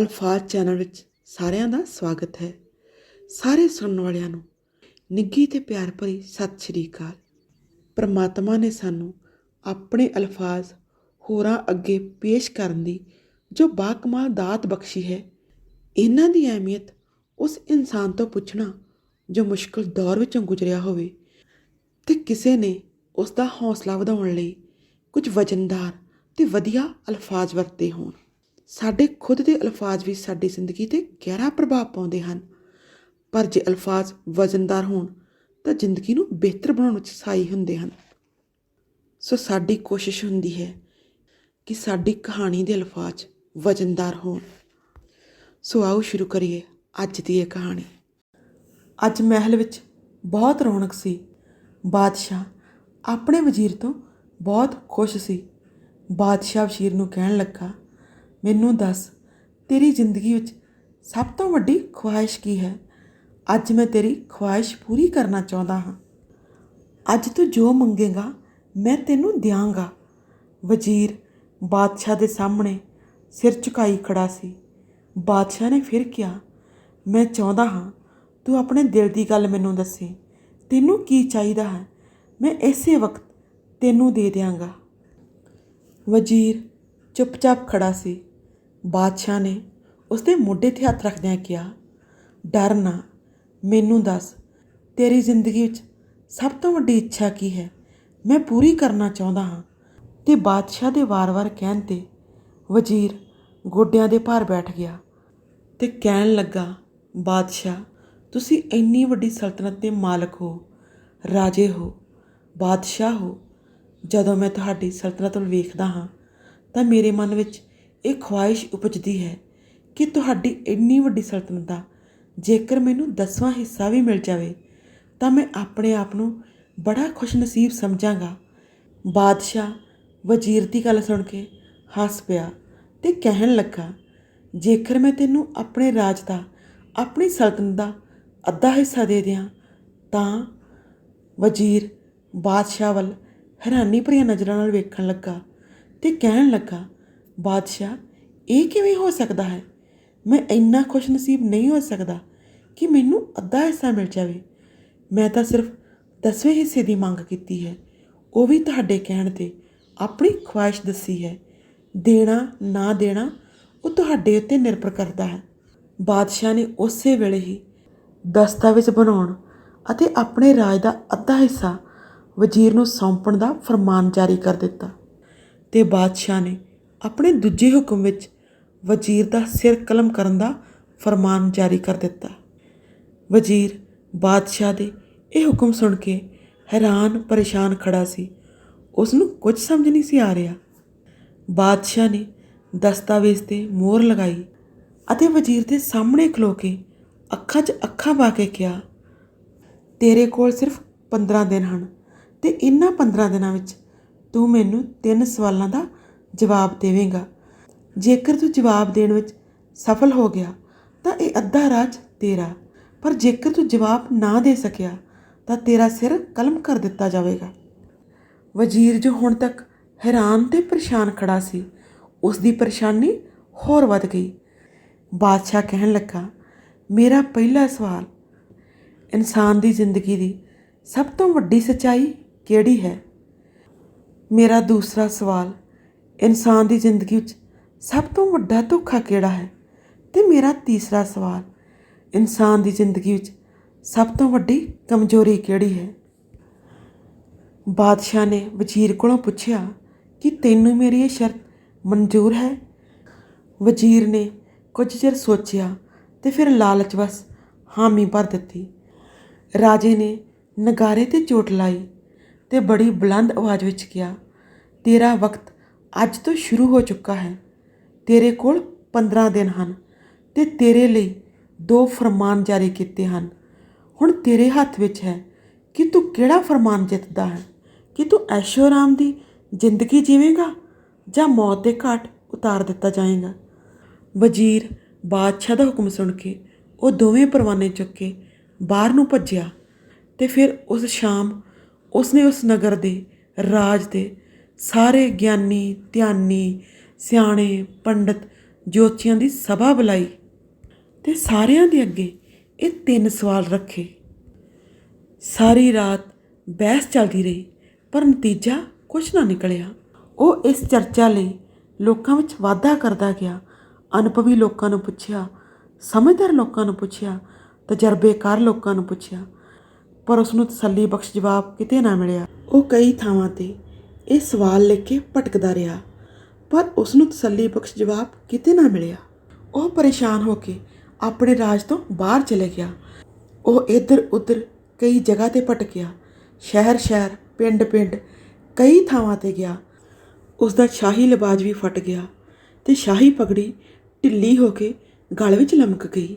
ਅਲਫਾਜ਼ channel ਵਿੱਚ ਸਾਰਿਆਂ ਦਾ ਸਵਾਗਤ ਹੈ। ਸਾਰੇ ਸੁਣਨ ਵਾਲਿਆਂ ਨੂੰ ਨਿੱਘੀ ਤੇ ਪਿਆਰ ਭਰੀ ਸਤਿ ਸ਼੍ਰੀ ਅਕਾਲ। ਪਰਮਾਤਮਾ ਨੇ ਸਾਨੂੰ ਆਪਣੇ ਅਲਫਾਜ਼ ਹੋਰਾਂ ਅੱਗੇ ਪੇਸ਼ ਕਰਨ ਦੀ ਜੋ ਬਾਕਮਾਲ ਦਾਤ ਬਖਸ਼ੀ ਹੈ, ਇਹਨਾਂ ਦੀ ਅਹਿਮੀਅਤ ਉਸ ਇਨਸਾਨ ਤੋਂ ਪੁੱਛਣਾ ਜੋ ਮੁਸ਼ਕਲ ਦੌਰ ਵਿੱਚੋਂ ਗੁਜ਼ਰਿਆ ਹੋਵੇ ਤੇ ਕਿਸੇ ਨੇ ਉਸ ਦਾ ਹੌਸਲਾ ਵਧਾਉਣ ਲਈ ਕੁਝ ਵਜਨਦਾਰ ਤੇ ਵਧੀਆ ਅਲਫਾਜ਼ ਵਰਤੇ ਹੋਣ। ਸਾਡੇ ਖੁਦ ਦੇ ਅਲਫਾਜ਼ ਵੀ ਸਾਡੀ ਜ਼ਿੰਦਗੀ ਤੇ ਗਹਿਰਾ ਪ੍ਰਭਾਵ ਪਾਉਂਦੇ ਹਨ। ਪਰ ਜੇ ਅਲਫਾਜ਼ ਵਜ਼ਨਦਾਰ ਹੋਣ, ਤਾਂ ਜ਼ਿੰਦਗੀ ਨੂੰ ਬਿਹਤਰ ਬਣਾਉਣ ਵਿੱਚ ਸਹਾਈ ਹੁੰਦੇ ਹਨ। ਸੋ ਸਾਡੀ ਕੋਸ਼ਿਸ਼ ਹੁੰਦੀ ਹੈ ਕਿ ਸਾਡੀ ਕਹਾਣੀ ਦੇ ਅਲਫਾਜ਼ ਵਜ਼ਨਦਾਰ ਹੋਣ। ਸੋ ਆਓ ਸ਼ੁਰੂ ਕਰੀਏ ਅੱਜ ਦੀ ਇਹ ਕਹਾਣੀ। ਅੱਜ ਮਹਿਲ ਵਿੱਚ ਬਹੁਤ ਰੌਣਕ ਸੀ। ਬਾਦਸ਼ਾਹ ਆਪਣੇ ਵਜ਼ੀਰ ਤੋਂ ਬਹੁਤ ਖੁਸ਼ ਸੀ। ਬਾਦਸ਼ਾਹ ਵਜ਼ੀਰ ਨੂੰ ਕਹਿਣ ਲੱਗਾ ਮੈਨੂੰ ਦੱਸ, ਤੇਰੀ ਜ਼ਿੰਦਗੀ ਵਿੱਚ ਸਭ ਤੋਂ ਵੱਡੀ ਖੁਆਇਸ਼ ਕੀ ਹੈ? ਅੱਜ ਮੈਂ ਤੇਰੀ ਖੁਆਇਸ਼ ਪੂਰੀ ਕਰਨਾ ਚਾਹੁੰਦਾ ਹਾਂ। ਅੱਜ ਤੂੰ ਜੋ ਮੰਗੇਗਾ, ਮੈਂ ਤੈਨੂੰ ਦਿਆਂਗਾ। ਵਜ਼ੀਰ ਬਾਦਸ਼ਾਹ ਦੇ ਸਾਹਮਣੇ ਸਿਰ ਝੁਕਾਈ ਖੜਾ ਸੀ। ਬਾਦਸ਼ਾਹ ਨੇ ਫਿਰ ਕਿਹਾ, ਮੈਂ ਚਾਹੁੰਦਾ ਹਾਂ, ਤੂੰ ਆਪਣੇ ਦਿਲ ਦੀ ਗੱਲ ਮੈਨੂੰ ਦੱਸੇ। ਤੈਨੂੰ ਕੀ ਚਾਹੀਦਾ ਹੈ? ਮੈਂ ਇਸੇ ਵਕਤ ਤੈਨੂੰ ਦੇ ਦਿਆਂਗਾ। ਵਜ਼ੀਰ ਚੁੱਪਚਾਪ ਖੜਾ ਸੀ। ਬਾਦਸ਼ਾਹ ਨੇ ਉਸ ਦੇ ਮੋਢੇ ਤੇ ਹੱਥ ਰੱਖਦਿਆਂ ਕਿਹਾ, ਡਰ ਨਾ, ਮੈਨੂੰ ਦੱਸ, ਤੇਰੀ ਜ਼ਿੰਦਗੀ ਵਿੱਚ ਸਭ ਤੋਂ ਵੱਡੀ ਇੱਛਾ ਕੀ ਹੈ? ਮੈਂ ਪੂਰੀ ਕਰਨਾ ਚਾਹੁੰਦਾ ਹਾਂ। ਤੇ ਬਾਦਸ਼ਾਹ ਦੇ ਵਾਰ-ਵਾਰ ਕਹਿਣ ਤੇ ਵਜ਼ੀਰ ਗੋਡਿਆਂ ਦੇ ਭਾਰ ਬੈਠ ਗਿਆ ਤੇ ਕਹਿਣ ਲੱਗਾ, ਬਾਦਸ਼ਾਹ, ਤੁਸੀਂ ਇੰਨੀ ਵੱਡੀ ਸਲਤਨਤ ਦੇ ਮਾਲਕ ਹੋ, ਰਾਜੇ ਹੋ, ਬਾਦਸ਼ਾਹ ਹੋ। ਜਦੋਂ ਮੈਂ ਤੁਹਾਡੀ ਸਲਤਨਤ ਨੂੰ ਵੇਖਦਾ ਹਾਂ, ਤਾਂ ਮੇਰੇ ਮਨ ਵਿੱਚ ਇਹ ਖੁਆਇਸ਼ ਉਪਜਦੀ ਹੈ ਕਿ ਤੁਹਾਡੀ ਇੰਨੀ ਵੱਡੀ ਸਲਤਨਤ ਦਾ ਜੇਕਰ ਮੈਨੂੰ ਦਸਵਾਂ ਹਿੱਸਾ ਵੀ ਮਿਲ ਜਾਵੇ, ਤਾਂ ਮੈਂ ਆਪਣੇ ਆਪ ਨੂੰ ਬੜਾ ਖੁਸ਼ਨਸੀਬ ਸਮਝਾਂਗਾ। ਬਾਦਸ਼ਾਹ ਵਜ਼ੀਰ ਦੀ ਗੱਲ ਸੁਣ ਕੇ ਹੱਸ ਪਿਆ ਤੇ ਕਹਿਣ ਲੱਗਾ, ਜੇਕਰ ਮੈਂ ਤੈਨੂੰ ਆਪਣੇ ਰਾਜ ਦਾ, ਆਪਣੀ ਸਲਤਨਤ ਦਾ ਅੱਧਾ ਹਿੱਸਾ ਦੇ ਦਿਆਂ, ਤਾਂ ਵਜ਼ੀਰ ਬਾਦਸ਼ਾਹ ਵੱਲ ਹੈਰਾਨੀ ਭਰੀਆਂ ਨਜ਼ਰਾਂ ਨਾਲ ਵੇਖਣ ਲੱਗਾ ਤੇ ਕਹਿਣ ਲੱਗਾ ਬਾਦਸ਼ਾਹ, ਇਹ ਕਿਵੇਂ ਹੋ ਸਕਦਾ ਹੈ? ਮੈਂ ਇੰਨਾ ਖੁਸ਼ ਨਸੀਬ ਨਹੀਂ ਹੋ ਸਕਦਾ ਕਿ ਮੈਨੂੰ ਅੱਧਾ ਹਿੱਸਾ ਮਿਲ ਜਾਵੇ। ਮੈਂ ਤਾਂ ਸਿਰਫ ਦਸਵੇਂ ਹਿੱਸੇ ਦੀ ਮੰਗ ਕੀਤੀ ਹੈ। ਉਹ ਵੀ ਤੁਹਾਡੇ ਕਹਿਣ ਤੇ ਆਪਣੀ ਖੁਆਇਸ਼ ਦੱਸੀ ਹੈ। ਦੇਣਾ, ਨਾ ਦੇਣਾ, ਉਹ ਤੁਹਾਡੇ ਉੱਤੇ ਨਿਰਭਰ ਕਰਦਾ ਹੈ। ਬਾਦਸ਼ਾਹ ਨੇ ਉਸੇ ਵੇਲੇ ਹੀ ਦਸਤਾਵੇਜ਼ ਬਣਾਉਣ ਅਤੇ ਆਪਣੇ ਰਾਜ ਦਾ ਅੱਧਾ ਹਿੱਸਾ ਵਜ਼ੀਰ ਨੂੰ ਸੌਂਪਣ ਦਾ ਫਰਮਾਨ ਜਾਰੀ ਕਰ ਦਿੱਤਾ। ਤੇ ਬਾਦਸ਼ਾਹ ਨੇ ਆਪਣੇ ਦੂਜੇ ਹੁਕਮ ਵਿੱਚ ਵਜ਼ੀਰ ਦਾ ਸਿਰ ਕਲਮ ਕਰਨ ਦਾ ਫਰਮਾਨ ਜਾਰੀ ਕਰ ਦਿੱਤਾ। ਵਜ਼ੀਰ ਬਾਦਸ਼ਾਹ ਦੇ ਇਹ ਹੁਕਮ ਸੁਣ ਕੇ ਹੈਰਾਨ ਪਰੇਸ਼ਾਨ ਖੜਾ ਸੀ। ਉਸ ਨੂੰ ਕੁਝ ਸਮਝ ਨਹੀਂ ਸੀ ਆ ਰਿਹਾ। ਬਾਦਸ਼ਾਹ ਨੇ ਦਸਤਾਵੇਜ਼ ਤੇ ਮੋਹਰ ਲਗਾਈ ਅਤੇ ਵਜ਼ੀਰ ਦੇ ਸਾਹਮਣੇ ਖਲੋ ਕੇ ਅੱਖਾਂ 'ਚ ਅੱਖਾਂ ਪਾ ਕੇ ਕਿਹਾ, ਤੇਰੇ ਕੋਲ ਸਿਰਫ 15 ਦਿਨ ਹਨ ਤੇ ਇਨ੍ਹਾਂ 15 ਦਿਨਾਂ ਵਿੱਚ ਤੂੰ ਮੈਨੂੰ ਤਿੰਨ ਸਵਾਲਾਂ ਦਾ ਜਵਾਬ ਦੇਵੇਂਗਾ। ਜੇਕਰ ਤੂੰ ਜਵਾਬ ਦੇਣ ਵਿੱਚ ਸਫਲ ਹੋ ਗਿਆ, ਤਾਂ ਇਹ ਅੱਧਾ ਰਾਜ ਤੇਰਾ। ਪਰ ਜੇਕਰ ਤੂੰ ਜਵਾਬ ਨਾ ਦੇ ਸਕਿਆ, ਤਾਂ ਤੇਰਾ ਸਿਰ ਕਲਮ ਕਰ ਦਿੱਤਾ ਜਾਵੇਗਾ। ਵਜ਼ੀਰ ਜੋ ਹੁਣ ਤੱਕ ਹੈਰਾਨ ਤੇ ਪਰੇਸ਼ਾਨ ਖੜਾ ਸੀ ਉਸ ਦੀ ਪਰੇਸ਼ਾਨੀ ਹੋਰ ਵੱਧ ਗਈ। ਬਾਦਸ਼ਾਹ ਕਹਿਣ ਲੱਗਾ, ਮੇਰਾ ਪਹਿਲਾ ਸਵਾਲ, ਇਨਸਾਨ ਦੀ ਜ਼ਿੰਦਗੀ ਦੀ ਸਭ ਤੋਂ ਵੱਡੀ ਸੱਚਾਈ ਕਿਹੜੀ ਹੈ? ਮੇਰਾ ਦੂਸਰਾ ਸਵਾਲ ਇਨਸਾਨ ਦੀ ਜ਼ਿੰਦਗੀ ਵਿੱਚ ਸਭ ਤੋਂ ਵੱਡਾ ਧੋਖਾ ਕਿਹੜਾ ਹੈ? ਤੇ ਮੇਰਾ ਤੀਸਰਾ ਸਵਾਲ, ਇਨਸਾਨ ਦੀ ਜ਼ਿੰਦਗੀ ਵਿੱਚ ਸਭ ਤੋਂ ਵੱਡੀ ਕਮਜ਼ੋਰੀ ਕਿਹੜੀ ਹੈ? ਬਾਦਸ਼ਾਹ ਨੇ ਵਜ਼ੀਰ ਕੋਲੋਂ ਪੁੱਛਿਆ ਕਿ ਤੈਨੂੰ ਮੇਰੀ ਇਹ ਸ਼ਰਤ ਮਨਜ਼ੂਰ ਹੈ? ਵਜ਼ੀਰ ਨੇ ਕੁਝ ਚਿਰ ਸੋਚਿਆ ਤੇ ਫਿਰ ਲਾਲਚ ਵਸ ਹਾਮੀ ਭਰ ਦਿੱਤੀ। ਰਾਜੇ ਨੇ ਨਗਾਰੇ ਤੇ ਚੋਟ ਲਾਈ ਤੇ ਬੜੀ ਬੁਲੰਦ ਆਵਾਜ਼ ਵਿੱਚ ਕਿਹਾ, ਤੇਰਾ ਵਕਤ ਅੱਜ ਤੋਂ ਸ਼ੁਰੂ ਹੋ ਚੁੱਕਾ ਹੈ। ਤੇਰੇ ਕੋਲ 15 ਦਿਨ ਹਨ ਤੇ ਤੇਰੇ ਲਈ ਦੋ ਫਰਮਾਨ ਜਾਰੀ ਕੀਤੇ ਹਨ। ਹੁਣ ਤੇਰੇ ਹੱਥ ਵਿੱਚ ਹੈ ਕਿ ਤੂੰ ਕਿਹੜਾ ਫਰਮਾਨ ਜਿੱਤਦਾ ਹੈ? ਕਿ ਤੂੰ ਐਸ਼ੋ ਆਰਾਮ ਦੀ ਜ਼ਿੰਦਗੀ ਜੀਵੇਂਗਾ ਜਾਂ ਮੌਤ ਦੇ ਘਾਟ ਉਤਾਰ ਦਿੱਤਾ ਜਾਏਗਾ? ਵਜ਼ੀਰ ਬਾਦਸ਼ਾਹ ਦਾ ਹੁਕਮ ਸੁਣ ਕੇ ਉਹ ਦੋਵੇਂ ਪਰਵਾਨੇ ਚੁੱਕ ਕੇ ਬਾਹਰ ਨੂੰ ਭੱਜਿਆ ਤੇ ਫਿਰ ਉਸ ਸ਼ਾਮ ਉਸਨੇ ਉਸ ਨਗਰ ਦੇ ਰਾਜ ਦੇ ਸਾਰੇ ਗਿਆਨੀ, ਧਿਆਨੀ, ਸਿਆਣੇ, ਪੰਡਤ, ਜੋਤਸ਼ੀਆਂ ਦੀ ਸਭਾ ਬੁਲਾਈ ਤੇ ਸਾਰਿਆਂ ਦੇ ਅੱਗੇ ਇਹ ਤਿੰਨ ਸਵਾਲ ਰੱਖੇ। ਸਾਰੀ ਰਾਤ ਬਹਿਸ ਚੱਲਦੀ ਰਹੀ, ਪਰ ਨਤੀਜਾ ਕੁਝ ਨਾ ਨਿਕਲਿਆ। ਉਹ ਇਸ ਚਰਚਾ ਲਈ ਲੋਕਾਂ ਵਿੱਚ ਵਾਧਾ ਕਰਦਾ ਗਿਆ। ਅਨੁਭਵੀ ਲੋਕਾਂ ਨੂੰ ਪੁੱਛਿਆ, ਸਮਝਦਾਰ ਲੋਕਾਂ ਨੂੰ ਪੁੱਛਿਆ, ਤਜਰਬੇਕਾਰ ਲੋਕਾਂ ਨੂੰ ਪੁੱਛਿਆ, ਪਰ ਉਸ ਨੂੰ ਤਸੱਲੀ ਬਖਸ਼ ਜਵਾਬ ਕਿਤੇ ਨਾ ਮਿਲਿਆ। ਉਹ ਕਈ ਥਾਵਾਂ ਤੇ ਇਹ ਸਵਾਲ ਲੈ ਕੇ ਭਟਕਦਾ ਰਿਹਾ, ਪਰ ਉਸ ਨੂੰ ਤਸੱਲੀ ਬਖਸ਼ ਜਵਾਬ ਕਿਤੇ ਨਾ ਮਿਲਿਆ। ਉਹ ਪਰੇਸ਼ਾਨ ਹੋ ਕੇ ਆਪਣੇ ਰਾਜ ਤੋਂ ਬਾਹਰ ਚਲੇ ਗਿਆ। ਉਹ ਇੱਧਰ ਉੱਧਰ ਕਈ ਜਗ੍ਹਾ ਤੇ ਭਟਕਿਆ ਸ਼ਹਿਰ ਸ਼ਹਿਰ ਪਿੰਡ ਪਿੰਡ ਕਈ ਥਾਵਾਂ ਤੇ ਗਿਆ। ਉਸ ਦਾ ਸ਼ਾਹੀ ਲਿਬਾਜ ਵੀ ਫਟ ਗਿਆ ਤੇ ਸ਼ਾਹੀ ਪਗੜੀ ਢਿੱਲੀ ਹੋ ਕੇ ਗਲ ਵਿੱਚ ਲਮਕ ਗਈ।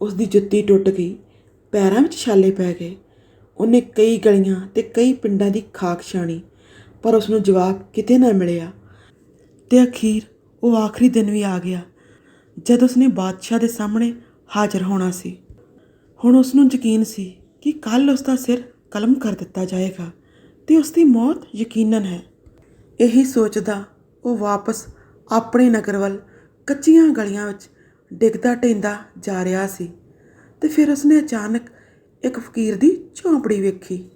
ਉਸ ਦੀ ਜੁੱਤੀ ਟੁੱਟ ਗਈ, ਪੈਰਾਂ ਵਿੱਚ ਛਾਲੇ ਪੈ ਗਏ। ਉਹਨੇ ਕਈ ਗਲੀਆਂ ਤੇ ਕਈ ਪਿੰਡਾਂ ਦੀ ਖਾਕ ਛਾਣੀ। ਪਰ ਉਸ ਨੂੰ ਜਵਾਬ ਕਿਤੇ ਨਾ ਮਿਲਿਆ। ਤੇ ਅਖੀਰ ਉਹ ਆਖਰੀ ਦਿਨ ਵੀ ਆ ਗਿਆ, ਜਦ ਉਸਨੇ ਬਾਦਸ਼ਾਹ ਦੇ ਸਾਹਮਣੇ ਹਾਜ਼ਰ ਹੋਣਾ ਸੀ। ਹੁਣ ਉਸ ਨੂੰ ਯਕੀਨ ਸੀ ਕਿ ਕੱਲ ਉਸ ਦਾ ਸਿਰ ਕਲਮ ਕਰ ਦਿੱਤਾ ਜਾਏਗਾ ਤੇ ਉਸ ਦੀ ਮੌਤ ਯਕੀਨਨ ਹੈ। ਇਹੀ ਸੋਚਦਾ ਉਹ ਵਾਪਸ ਆਪਣੇ ਨਗਰ ਵੱਲ ਕੱਚੀਆਂ ਗਲੀਆਂ ਵਿੱਚ ਡਿੱਗਦਾ ਢਹਿੰਦਾ ਜਾ ਰਿਹਾ ਸੀ ਤੇ ਫਿਰ ਉਸਨੇ ਅਚਾਨਕ ਇੱਕ ਫਕੀਰ ਦੀ ਝੌਂਪੜੀ ਵੇਖੀ।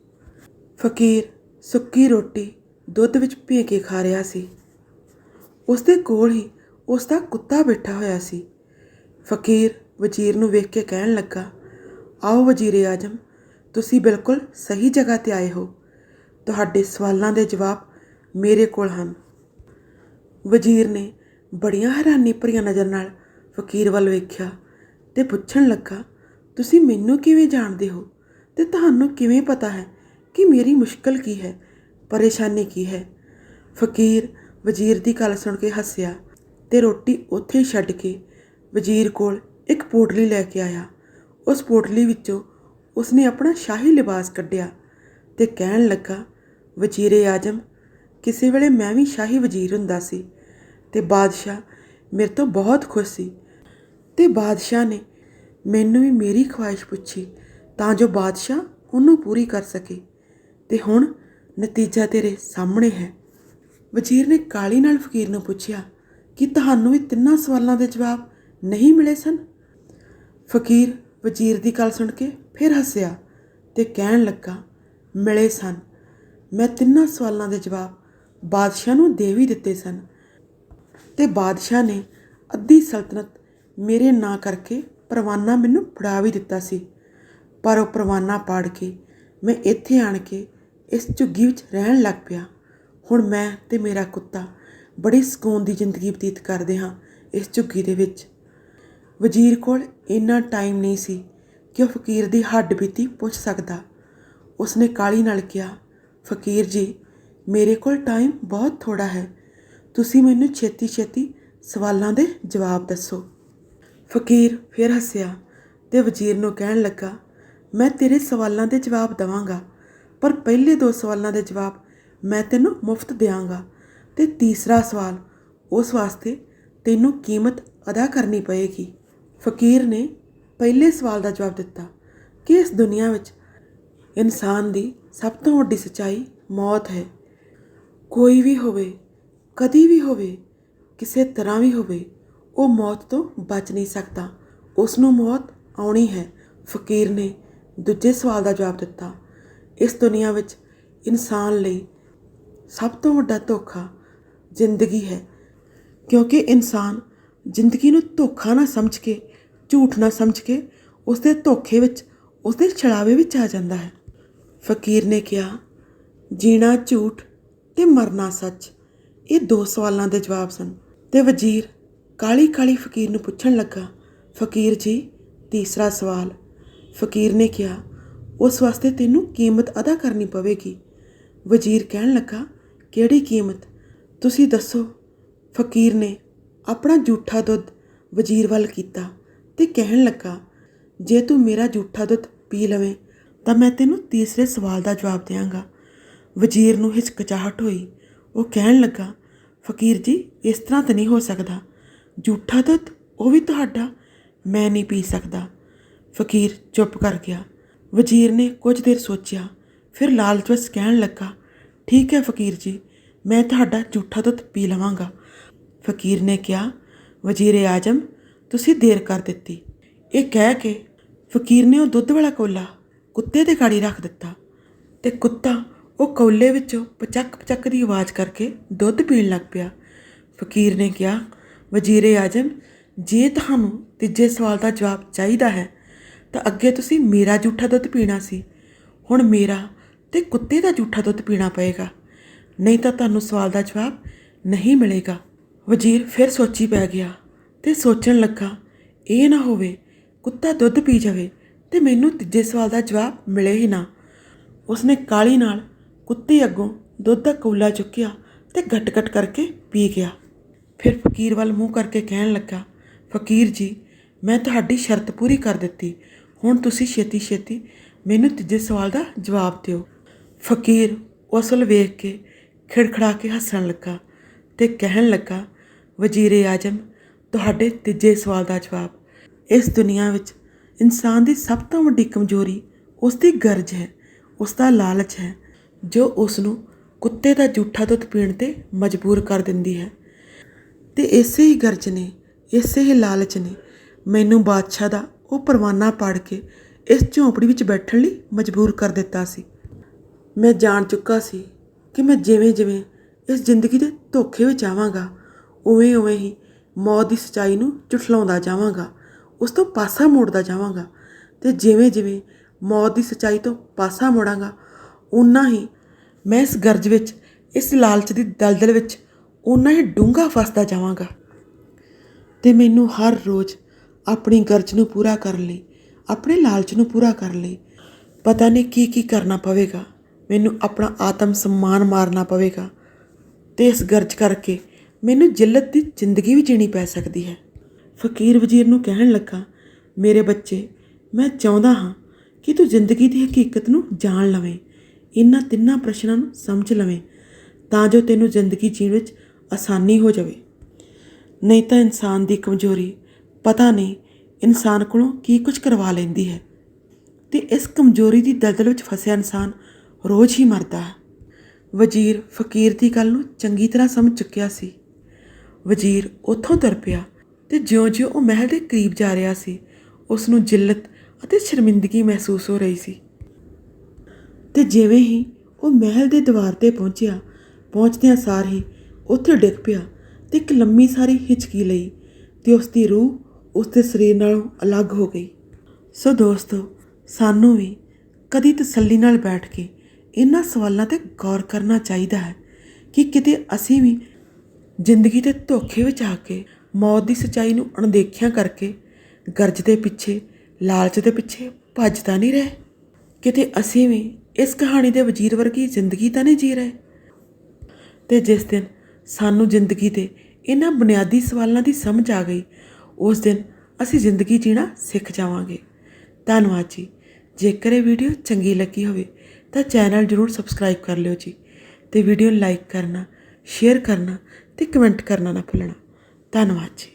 ਫਕੀਰ ਸੁੱਕੀ ਰੋਟੀ ਦੁੱਧ ਵਿੱਚ ਭੇ ਕੇ ਖਾ ਰਿਹਾ ਸੀ। ਉਸ ਦੇ ਕੋਲ ਹੀ ਉਸ ਦਾ ਕੁੱਤਾ ਬੈਠਾ ਹੋਇਆ ਸੀ। ਫਕੀਰ ਵਜ਼ੀਰ ਨੂੰ ਵੇਖ ਕੇ ਕਹਿਣ ਲੱਗਾ, ਆਓ ਵਜ਼ੀਰ ਆਜਮ, ਤੁਸੀਂ ਬਿਲਕੁਲ ਸਹੀ ਜਗ੍ਹਾ ਤੇ ਆਏ ਹੋ। ਤੁਹਾਡੇ ਸਵਾਲਾਂ ਦੇ ਜਵਾਬ ਮੇਰੇ ਕੋਲ ਹਨ। ਵਜ਼ੀਰ ਨੇ ਬੜੀਆਂ ਹੈਰਾਨੀ ਭਰੀਆਂ ਨਜ਼ਰ ਨਾਲ ਫਕੀਰ ਵੱਲ ਵੇਖਿਆ ਤੇ ਪੁੱਛਣ ਲੱਗਾ, ਤੁਸੀਂ ਮੈਨੂੰ ਕਿਵੇਂ ਜਾਣਦੇ ਹੋ ਤੇ ਤੁਹਾਨੂੰ ਕਿਵੇਂ ਪਤਾ ਹੈ ਕਿ ਮੇਰੀ ਮੁਸ਼ਕਲ ਕੀ ਹੈ? ਪਰੇਸ਼ਾਨੀ ਕੀ ਹੈ? ਫਕੀਰ ਵਜ਼ੀਰ ਦੀ ਗੱਲ ਸੁਣ ਕੇ ਹੱਸਿਆ ਤੇ ਰੋਟੀ ਉੱਥੇ ਹੀ ਛੱਡ ਕੇ ਵਜ਼ੀਰ ਕੋਲ ਇੱਕ ਪੋਟਲੀ ਲੈ ਕੇ ਆਇਆ। ਉਸ ਪੋਟਲੀ ਵਿੱਚੋਂ ਉਸਨੇ ਆਪਣਾ ਸ਼ਾਹੀ ਲਿਬਾਸ ਕੱਢਿਆ ਤੇ ਕਹਿਣ ਲੱਗਾ, ਵਜ਼ੀਰੇ ਆਜਮ, ਕਿਸੇ ਵੇਲੇ ਮੈਂ ਵੀ ਸ਼ਾਹੀ ਵਜ਼ੀਰ ਹੁੰਦਾ ਸੀ ਤੇ ਬਾਦਸ਼ਾਹ ਮੇਰੇ ਤੋਂ ਬਹੁਤ ਖੁਸ਼ ਸੀ ਤੇ ਬਾਦਸ਼ਾਹ ਨੇ ਮੈਨੂੰ ਵੀ ਮੇਰੀ ਖੁਆਇਸ਼ ਪੁੱਛੀ ਤਾਂ ਜੋ ਬਾਦਸ਼ਾਹ ਉਹਨੂੰ ਪੂਰੀ ਕਰ ਸਕੇ ਤੇ ਹੁਣ ਨਤੀਜਾ ਤੇਰੇ ਸਾਹਮਣੇ ਹੈ। ਵਜ਼ੀਰ ਨੇ ਕਾਲੀ ਨਾਲ ਫਕੀਰ ਨੂੰ ਪੁੱਛਿਆ ਕਿ ਤੁਹਾਨੂੰ ਵੀ ਤਿੰਨਾਂ ਸਵਾਲਾਂ ਦੇ ਜਵਾਬ ਨਹੀਂ ਮਿਲੇ ਸਨ? ਫਕੀਰ ਵਜ਼ੀਰ ਦੀ ਗੱਲ ਸੁਣ ਕੇ ਫਿਰ ਹੱਸਿਆ ਤੇ ਕਹਿਣ ਲੱਗਾ, ਮਿਲੇ ਸਨ। ਮੈਂ ਤਿੰਨਾਂ ਸਵਾਲਾਂ ਦੇ ਜਵਾਬ ਬਾਦਸ਼ਾਹ ਨੂੰ ਦੇ ਵੀ ਦਿੱਤੇ ਸਨ ਤੇ ਬਾਦਸ਼ਾਹ ਨੇ ਅੱਧੀ ਸਲਤਨਤ ਮੇਰੇ ਨਾਂ ਕਰਕੇ ਪਰਵਾਨਾ ਮੈਨੂੰ ਫੜਾ ਵੀ ਦਿੱਤਾ ਸੀ। ਪਰ ਉਹ ਪਰਵਾਨਾ ਪਾੜ ਕੇ ਮੈਂ ਇੱਥੇ ਆਣ ਕੇ ਇਸ ਝੁੱਗੀ ਵਿੱਚ ਰਹਿਣ ਲੱਗ ਪਿਆ। ਹੁਣ ਮੈਂ ਤੇ ਮੇਰਾ ਕੁੱਤਾ ਬੜੀ ਸਕੂਨ ਦੀ ਜ਼ਿੰਦਗੀ ਬਤੀਤ ਕਰਦੇ ਹਾਂ ਇਸ ਝੁੱਗੀ ਦੇ ਵਿੱਚ। ਵਜ਼ੀਰ ਕੋਲ ਇੰਨਾ ਟਾਈਮ ਨਹੀਂ ਸੀ ਕਿ ਉਹ ਫਕੀਰ ਦੀ ਹੱਡ ਬੀਤੀ ਪੁੱਛ ਸਕਦਾ। ਉਸਨੇ ਕਾਲੀ ਨਾਲ ਕਿਹਾ, ਫਕੀਰ ਜੀ, ਮੇਰੇ ਕੋਲ ਟਾਈਮ ਬਹੁਤ ਥੋੜਾ ਹੈ। ਤੁਸੀਂ ਮੈਨੂੰ ਛੇਤੀ ਛੇਤੀ ਸਵਾਲਾਂ ਦੇ ਜਵਾਬ ਦੱਸੋ। ਫਕੀਰ ਫਿਰ ਹੱਸਿਆ ਤੇ ਵਜ਼ੀਰ ਨੂੰ ਕਹਿਣ ਲੱਗਾ, ਮੈਂ ਤੇਰੇ ਸਵਾਲਾਂ ਦੇ ਜਵਾਬ ਦਵਾਂਗਾ। ਪਰ ਪਹਿਲੇ ਦੋ ਸਵਾਲਾਂ ਦੇ ਜਵਾਬ ਮੈਂ ਤੈਨੂੰ ਮੁਫਤ ਦਿਆਂਗਾ ਤੇ ਤੀਸਰਾ ਸਵਾਲ, ਉਸ ਵਾਸਤੇ ਤੈਨੂੰ ਕੀਮਤ ਅਦਾ ਕਰਨੀ ਪਏਗੀ। ਫਕੀਰ ਨੇ ਪਹਿਲੇ ਸਵਾਲ ਦਾ ਜਵਾਬ ਦਿੱਤਾ ਕਿ ਇਸ ਦੁਨੀਆ ਵਿੱਚ ਇਨਸਾਨ ਦੀ ਸਭ ਤੋਂ ਵੱਡੀ ਸੱਚਾਈ ਮੌਤ ਹੈ। ਕੋਈ ਵੀ ਹੋਵੇ, ਕਦੀ ਵੀ ਹੋਵੇ, ਕਿਸੇ ਤਰ੍ਹਾਂ ਵੀ ਹੋਵੇ, ਉਹ ਮੌਤ ਤੋਂ ਬਚ ਨਹੀਂ ਸਕਦਾ। ਉਸ ਨੂੰ ਮੌਤ ਆਉਣੀ ਹੈ। ਫਕੀਰ ਨੇ ਦੂਜੇ ਸਵਾਲ ਦਾ ਜਵਾਬ ਦਿੱਤਾ ਇਸ ਦੁਨੀਆ ਵਿੱਚ ਇਨਸਾਨ ਲਈ ਸਭ ਤੋਂ ਵੱਡਾ ਧੋਖਾ ਜ਼ਿੰਦਗੀ ਹੈ। ਕਿਉਂਕਿ ਇਨਸਾਨ ਜ਼ਿੰਦਗੀ ਨੂੰ ਧੋਖਾ ਨਾ ਸਮਝ ਕੇ, ਝੂਠ ਨਾ ਸਮਝ ਕੇ ਉਸ ਦੇ ਧੋਖੇ ਵਿੱਚ ਉਸ ਦੇ ਛਲਾਵੇ ਵਿੱਚ ਆ ਜਾਂਦਾ ਹੈ। ਫਕੀਰ ਨੇ ਕਿਹਾ, ਜੀਣਾ ਝੂਠ ਤੇ ਮਰਨਾ ਸੱਚ, ਇਹ ਦੋ ਸਵਾਲਾਂ ਦੇ ਜਵਾਬ ਸਨ। ਤੇ ਵਜ਼ੀਰ ਕਾਲੀ ਕਾਲੀ ਫਕੀਰ ਨੂੰ ਪੁੱਛਣ ਲੱਗਾ, ਫਕੀਰ ਜੀ, ਤੀਸਰਾ ਸਵਾਲ। ਫਕੀਰ ਨੇ ਕਿਹਾ ਉਸ ਵਾਸਤੇ ਤੈਨੂੰ ਕੀਮਤ ਅਦਾ ਕਰਨੀ ਪਵੇਗੀ। ਵਜ਼ੀਰ ਕਹਿਣ ਲੱਗਾ, ਕਿਹੜੀ ਕੀਮਤ? ਤੁਸੀਂ ਦੱਸੋ। ਫਕੀਰ ਨੇ ਆਪਣਾ ਝੂਠਾ ਦੁੱਧ ਵਜ਼ੀਰ ਵੱਲ ਕੀਤਾ ਤੇ ਕਹਿਣ ਲੱਗਾ, ਜੇ ਤੂੰ ਮੇਰਾ ਝੂਠਾ ਦੁੱਧ ਪੀ ਲਵੇਂ, ਤਾਂ ਮੈਂ ਤੈਨੂੰ ਤੀਸਰੇ ਸਵਾਲ ਦਾ ਜਵਾਬ ਦੇਵਾਂਗਾ ਵਜ਼ੀਰ ਨੂੰ ਹਿਚਕਚਾਹਟ ਹੋਈ। ਉਹ ਕਹਿਣ ਲੱਗਾ, ਫਕੀਰ ਜੀ, ਇਸ ਤਰ੍ਹਾਂ ਤਾਂ ਨਹੀਂ ਹੋ ਸਕਦਾ। ਝੂਠਾ ਦੁੱਧ ਉਹ ਵੀ ਤੁਹਾਡਾ, ਮੈਂ ਨਹੀਂ ਪੀ ਸਕਦਾ। ਫਕੀਰ ਚੁੱਪ ਕਰ ਗਿਆ। ਵਜ਼ੀਰ ਨੇ ਕੁਝ ਦੇਰ ਸੋਚਿਆ, ਫਿਰ ਲਾਲਚ ਕਹਿਣ ਲੱਗਾ, ਠੀਕ ਹੈ ਫਕੀਰ ਜੀ, ਮੈਂ ਤੁਹਾਡਾ ਝੂਠਾ ਦੁੱਧ ਪੀ ਲਵਾਂਗਾ। ਫਕੀਰ ਨੇ ਕਿਹਾ, ਵਜ਼ੀਰ ਆਜਮ, ਤੁਸੀਂ ਦੇਰ ਕਰ ਦਿੱਤੀ। ਇਹ ਕਹਿ ਕੇ ਫਕੀਰ ਨੇ ਉਹ ਦੁੱਧ ਵਾਲਾ ਕੋਲਾ ਕੁੱਤੇ ਦੇ ਗਾੜੀ ਰੱਖ ਦਿੱਤਾ ਤੇ ਕੁੱਤਾ ਉਹ ਕੌਲੇ ਵਿੱਚੋਂ ਪਚੱਕ ਪਚੱਕ ਦੀ ਆਵਾਜ਼ ਕਰਕੇ ਦੁੱਧ ਪੀਣ ਲੱਗ ਪਿਆ। ਫਕੀਰ ਨੇ ਕਿਹਾ, ਵਜ਼ੀਰ ਆਜਮ, ਜੇ ਤੁਹਾਨੂੰ ਤੀਜੇ ਸਵਾਲ ਦਾ ਜਵਾਬ ਚਾਹੀਦਾ ਹੈ ਤਾਂ ਅੱਗੇ ਤੁਸੀਂ ਮੇਰਾ ਝੂਠਾ ਦੁੱਧ ਪੀਣਾ ਸੀ। ਹੁਣ ਮੇਰਾ ਤੇ ਕੁੱਤੇ ਦਾ ਝੂਠਾ ਦੁੱਧ ਪੀਣਾ ਪਏਗਾ। ਨਹੀਂ ਤਾਂ ਤੁਹਾਨੂੰ ਸਵਾਲ ਦਾ ਜਵਾਬ ਨਹੀਂ ਮਿਲੇਗਾ। ਵਜ਼ੀਰ ਫਿਰ ਸੋਚੀ ਪੈ ਗਿਆ ਤੇ ਸੋਚਣ ਲੱਗਾ, ਇਹ ਨਾ ਹੋਵੇ ਕੁੱਤਾ ਦੁੱਧ ਪੀ ਜਾਵੇ ਤੇ ਮੈਨੂੰ ਤੀਜੇ ਸਵਾਲ ਦਾ ਜਵਾਬ ਮਿਲੇ ਹੀ ਨਾ। ਉਸਨੇ ਕਾਲੀ ਨਾਲ ਕੁੱਤੇ ਅੱਗੋਂ ਦੁੱਧ ਦਾ ਕੌਲਾ ਚੁੱਕਿਆ ਤੇ ਘਟ-ਘਟ ਕਰਕੇ ਪੀ ਗਿਆ। ਫਿਰ ਫਕੀਰ ਵੱਲ ਮੂੰਹ ਕਰਕੇ ਕਹਿਣ ਲੱਗਾ, ਫਕੀਰ ਜੀ, ਮੈਂ ਤੁਹਾਡੀ ਸ਼ਰਤ ਪੂਰੀ ਕਰ ਦਿੱਤੀ। ਹੁਣ ਤੁਸੀਂ ਛੇਤੀ-ਛੇਤੀ ਮੈਨੂੰ ਤੀਜੇ ਸਵਾਲ ਦਾ ਜਵਾਬ ਦਿਓ। ਫਕੀਰ ਅਸਲ ਵੇਖ ਕੇ ਖਿੜਖੜਾ ਕੇ ਹੱਸਣ ਲੱਗਾ ਤੇ ਕਹਿਣ ਲੱਗਾ ਵਜ਼ੀਰ ਆਜਮ, ਤੁਹਾਡੇ ਤੀਜੇ ਸਵਾਲ ਦਾ ਜਵਾਬ। ਇਸ ਦੁਨੀਆ ਵਿੱਚ ਇਨਸਾਨ ਦੀ ਸਭ ਤੋਂ ਵੱਡੀ ਕਮਜ਼ੋਰੀ ਉਸ ਦੀ ਗਰਜ ਹੈ ਉਸ ਦਾ ਲਾਲਚ ਹੈ, ਜੋ ਉਸ ਨੂੰ ਕੁੱਤੇ ਦਾ ਝੂਠਾ ਦੁੱਧ ਪੀਣ ਤੇ ਮਜਬੂਰ ਕਰ ਦਿੰਦੀ ਹੈ। ਤੇ ਇਸੇ ਹੀ ਗਰਜ ਨੇ, ਇਸੇ ਹੀ ਲਾਲਚ ਨੇ ਮੈਨੂੰ ਬਾਦਸ਼ਾਹ ਦਾ ਉਹ ਪਰਵਾਨਾ ਪਾੜ ਕੇ ਇਸ ਝੌਂਪੜੀ ਵਿੱਚ ਬੈਠਣ ਲਈ ਮਜਬੂਰ ਕਰ ਦਿੱਤਾ ਸੀ। ਮੈਂ ਜਾਣ ਚੁੱਕਾ ਸੀ ਕਿ ਮੈਂ ਜਿਵੇਂ ਜਿਵੇਂ ਇਸ ਜ਼ਿੰਦਗੀ ਦੇ ਧੋਖੇ ਵਿੱਚ ਆਵਾਂਗਾ, ਉਵੇਂ ਉਵੇਂ ਹੀ ਮੌਤ ਦੀ ਸਚਾਈ ਨੂੰ ਝੁਠਲਾਉਂਦਾ ਜਾਵਾਂਗਾ, ਉਸ ਤੋਂ ਪਾਸਾ ਮੋੜਦਾ ਜਾਵਾਂਗਾ ਤੇ ਜਿਵੇਂ ਜਿਵੇਂ ਮੌਤ ਦੀ ਸਚਾਈ ਤੋਂ ਪਾਸਾ ਮੋੜਾਂਗਾ ਉਨਾ ਹੀ ਮੈਂ ਇਸ ਗਰਜ ਵਿੱਚ, ਇਸ ਲਾਲਚ ਦੀ ਦਲਦਲ ਵਿੱਚ ਉਨਾ ਹੀ ਡੂੰਘਾ ਫਸਦਾ ਜਾਵਾਂਗਾ। ਤੇ ਮੈਨੂੰ ਹਰ ਰੋਜ਼ ਆਪਣੀ ਗਰਜ ਨੂੰ ਪੂਰਾ ਕਰਨ ਲਈ, ਆਪਣੇ ਲਾਲਚ ਨੂੰ ਪੂਰਾ ਕਰਨ ਲਈ। ਪਤਾ ਨਹੀਂ ਕੀ ਕੀ ਕਰਨਾ ਪਵੇਗਾ। ਮੈਨੂੰ ਆਪਣਾ ਆਤਮ ਸਨਮਾਨ ਮਾਰਨਾ ਪਵੇਗਾ ਤੇ ਇਸ ਗਰਜ ਕਰਕੇ ਮੈਨੂੰ ਜਿੱਲਤ ਦੀ ਜ਼ਿੰਦਗੀ ਵੀ ਜੀਣੀ ਪੈ ਸਕਦੀ ਹੈ। ਫਕੀਰ ਵਜ਼ੀਰ ਨੂੰ ਕਹਿਣ ਲੱਗਾ, ਮੇਰੇ ਬੱਚੇ, ਮੈਂ ਚਾਹੁੰਦਾ ਹਾਂ ਕਿ ਤੂੰ ਜ਼ਿੰਦਗੀ ਦੀ ਹਕੀਕਤ ਨੂੰ ਜਾਣ ਲਵੇਂ ਇਹਨਾਂ ਤਿੰਨਾਂ ਪ੍ਰਸ਼ਨਾਂ ਨੂੰ ਸਮਝ ਲਵੇਂ, ਤਾਂ ਜੋ ਤੈਨੂੰ ਜ਼ਿੰਦਗੀ ਜੀਣ ਵਿੱਚ ਆਸਾਨੀ ਹੋ ਜਾਵੇ। ਨਹੀਂ ਤਾਂ ਇਨਸਾਨ ਦੀ ਕਮਜ਼ੋਰੀ ਪਤਾ ਨਹੀਂ ਇਨਸਾਨ ਕੋਲੋਂ ਕੀ ਕੁਝ ਕਰਵਾ ਲੈਂਦੀ ਹੈ। ਤੇ ਇਸ ਕਮਜ਼ੋਰੀ ਦੀ ਦਲਦਲ ਵਿੱਚ ਫਸਿਆ ਇਨਸਾਨ ਰੋਜ਼ ਹੀ ਮਰਦਾ ਹੈ। ਵਜ਼ੀਰ ਫਕੀਰ ਦੀ ਗੱਲ ਨੂੰ ਚੰਗੀ ਤਰ੍ਹਾਂ ਸਮਝ ਚੁੱਕਿਆ ਸੀ। ਵਜ਼ੀਰ ਉੱਥੋਂ ਤੁਰ ਪਿਆ ਤੇ ਜਿਉਂ-ਜਿਉਂ ਉਹ ਮਹਿਲ ਦੇ ਕਰੀਬ ਜਾ ਰਿਹਾ ਸੀ ਉਸ ਨੂੰ ਜਿੱਲਤ ਅਤੇ ਸ਼ਰਮਿੰਦਗੀ ਮਹਿਸੂਸ ਹੋ ਰਹੀ ਸੀ। ਤੇ ਜਿਵੇਂ ਹੀ ਉਹ ਮਹਿਲ ਦੇ ਦੀਵਾਰ ਤੇ ਪਹੁੰਚਿਆ, ਪਹੁੰਚਦਿਆਂ ਸਾਰ ਹੀ ਉੱਥੇ ਡਿੱਗ ਪਿਆ ਤੇ ਇੱਕ ਲੰਮੀ ਸਾਰੀ ਹਿਚਕੀ ਲਈ ਤੇ ਉਸ ਦੀ ਰੂਹ ਉਸ ਦੇ ਸਰੀਰ ਨਾਲੋਂ ਅਲੱਗ ਹੋ ਗਈ। ਸੋ ਦੋਸਤੋ, ਸਾਨੂੰ ਵੀ ਕਦੀ ਤਸੱਲੀ ਨਾਲ ਬੈਠ ਕੇ ਇਹਨਾਂ ਸਵਾਲਾਂ ਤੇ ਗੌਰ ਕਰਨਾ ਚਾਹੀਦਾ ਹੈ ਕਿ ਕਿਤੇ ਅਸੀਂ ਵੀ ਜ਼ਿੰਦਗੀ ਦੇ ਧੋਖੇ ਵਿੱਚ ਆ ਕੇ ਮੌਤ ਦੀ ਸਚਾਈ ਨੂੰ ਅਣਦੇਖਿਆ ਕਰਕੇ ਗਰਜ ਦੇ ਪਿੱਛੇ, ਲਾਲਚ ਦੇ ਪਿੱਛੇ ਭੱਜਦਾ ਨਹੀਂ ਰਹੇ। ਕਿਤੇ ਅਸੀਂ ਵੀ ਇਸ ਕਹਾਣੀ ਦੇ ਵਜ਼ੀਰ ਵਰਗੀ ਜ਼ਿੰਦਗੀ ਤਾਂ ਨਹੀਂ ਜੀ ਰਹੇ। ਤੇ ਜਿਸ ਦਿਨ ਸਾਨੂੰ ਜ਼ਿੰਦਗੀ ਦੇ ਇਹਨਾਂ ਬੁਨਿਆਦੀ ਸਵਾਲਾਂ ਦੀ ਸਮਝ ਆ ਗਈ ਉਸ ਦਿਨ ਅਸੀਂ ਜ਼ਿੰਦਗੀ ਜੀਣਾ ਸਿੱਖ ਜਾਵਾਂਗੇ। ਧੰਨਵਾਦ ਜੀ। ਜੇਕਰ ਇਹ ਵੀਡੀਓ ਚੰਗੀ ਲੱਗੀ ਹੋਵੇ ਤਾਂ ਚੈਨਲ ਜਰੂਰ ਸਬਸਕ੍ਰਾਈਬ ਕਰ ਲਿਓ ਜੀ ਤੇ ਵੀਡੀਓ ਨੂੰ ਲਾਈਕ ਕਰਨਾ, ਸ਼ੇਅਰ ਕਰਨਾ ਤੇ ਕਮੈਂਟ ਕਰਨਾ ਨਾ ਭੁੱਲਣਾ। ਧੰਨਵਾਦ ਜੀ।